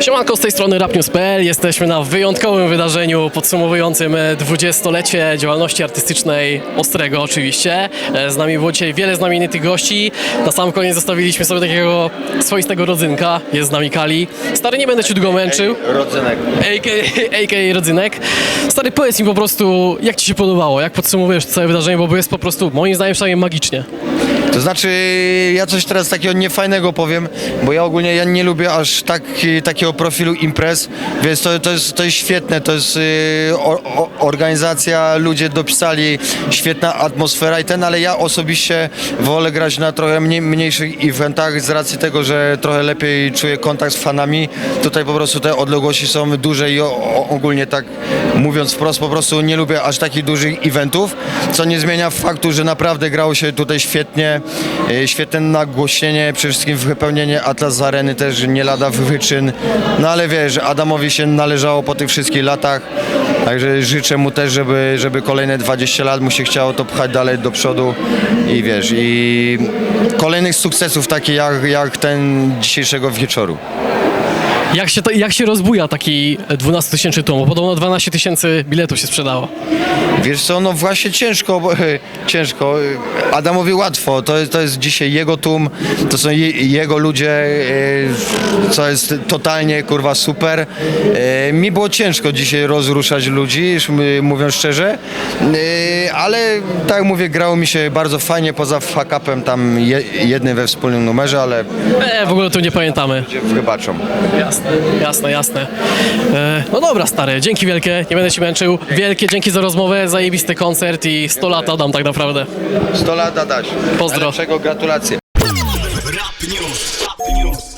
Siemanko, z tej strony rapnews.pl. Jesteśmy na wyjątkowym wydarzeniu podsumowującym e, 20-lecie działalności artystycznej Ostrego oczywiście. E, Z nami było dzisiaj wiele znamienitych gości. Na sam koniec zostawiliśmy sobie takiego swoistego rodzynka. Jest z nami Kali. Stary, nie będę cię długo męczył. Rodzynek. A.k.a. Rodzynek. Stary, powiedz mi po prostu, jak ci się podobało, jak podsumowujesz to całe wydarzenie, bo jest po prostu, moim zdaniem, przynajmniej magicznie. To znaczy, ja coś teraz takiego niefajnego powiem, bo ja ogólnie ja nie lubię aż tak, takiego profilu imprez, więc to, to, jest, to jest świetne, to jest y, o, organizacja, ludzie dopisali, świetna atmosfera i ten, ale ja osobiście wolę grać na trochę mniej, mniejszych eventach z racji tego, że trochę lepiej czuję kontakt z fanami. Tutaj po prostu te odległości są duże i o, o, ogólnie tak mówiąc wprost, po prostu nie lubię aż takich dużych eventów, co nie zmienia faktu, że naprawdę grało się tutaj świetnie, e, świetne nagłośnienie, przede wszystkim wypełnienie Atlas Areny też nie lada wyczyn, no ale wiesz, Adamowi się należało po tych wszystkich latach, także życzę mu też, żeby, żeby kolejne 20 lat mu się chciało to pchać dalej do przodu i wiesz, i kolejnych sukcesów takich jak, jak ten dzisiejszego wieczoru. Jak się, to, jak się rozbuja taki 12-tysięczny tłum? Bo Podobno 12 tysięcy biletów się sprzedało. Wiesz co, no właśnie ciężko, bo, ciężko. Adamowi łatwo, to jest, to jest dzisiaj jego tłum, to są je, jego ludzie, e, co jest totalnie kurwa super. E, Mi było ciężko dzisiaj rozruszać ludzi, już mówiąc szczerze, E, ale tak jak mówię, grało mi się bardzo fajnie, poza fuck-upem tam je, jednym we wspólnym numerze, ale E, w ogóle tu nie pamiętamy. wybaczą. Jasne, jasne, jasne. E, no dobra, stary, dzięki wielkie, nie będę się męczył. Wielkie dzięki za rozmowę, zajebisty koncert i 100 lat Adam tak naprawdę. 100 lat Adaś. Pozdro. Najlepszego, gratulacje. Rap News. Rap News.